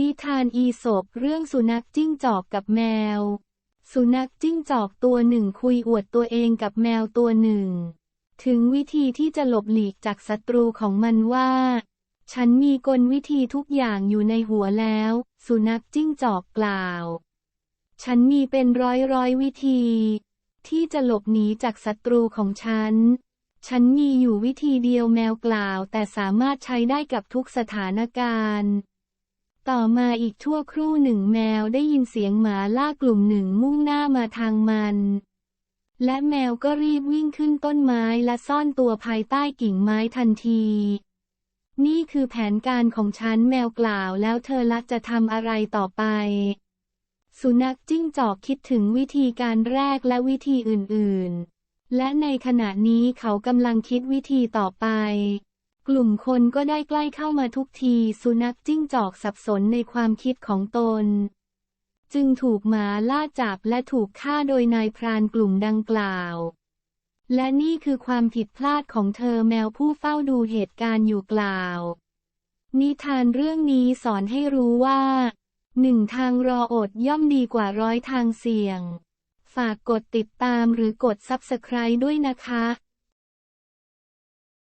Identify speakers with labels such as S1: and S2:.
S1: นิทานอีสปเรื่องสุนัขจิ้งจอกกับแมว สุนัขจิ้งจอกตัวหนึ่งคุยอวดตัวเองกับแมวตัวหนึ่ง ถึงวิธีที่จะหลบหลีกจากศัตรูของมันว่า ฉันมีกลวิธีทุกอย่างอยู่ในหัวแล้ว สุนัขจิ้งจอกกล่าว ฉันมีเป็นร้อยร้อยวิธี ที่จะหลบหนีจากศัตรูของฉัน ฉันมีอยู่วิธีเดียวแมวกล่าว แต่สามารถใช้ได้กับทุกสถานการณ์ ต่อมาอีกชั่วครู่หนึ่งแมวได้ยินเสียงหมาล่ากลุ่มหนึ่งมุ่งหน้ามาทางมัน และแมวก็รีบวิ่งขึ้นต้นไม้และซ่อนตัวภายใต้กิ่งไม้ทันที นี่คือแผนการของฉันแมวกล่าวแล้วเธอละจะทำอะไรต่อไป สุนัขจิ้งจอกคิดถึงวิธีการแรกและวิธีอื่นๆ และในขณะนี้เขากำลังคิดวิธีต่อไป กลุ่มคนก็ได้ใกล้เข้ามาทุกที สุนัขจิ้งจอกสับสนในความคิดของตน จึงถูกหมาล่าจับและถูกฆ่าโดยนายพรานกลุ่มดังกล่าว และนี่คือความผิดพลาดของเธอแมวผู้เฝ้าดูเหตุการณ์อยู่กล่าว นิทานเรื่องนี้สอนให้รู้ว่าหนึ่งทางรออดย่อมดีกว่าร้อยทางเสี่ยง ฝากกดติดตามหรือกด Subscribe ด้วยนะคะ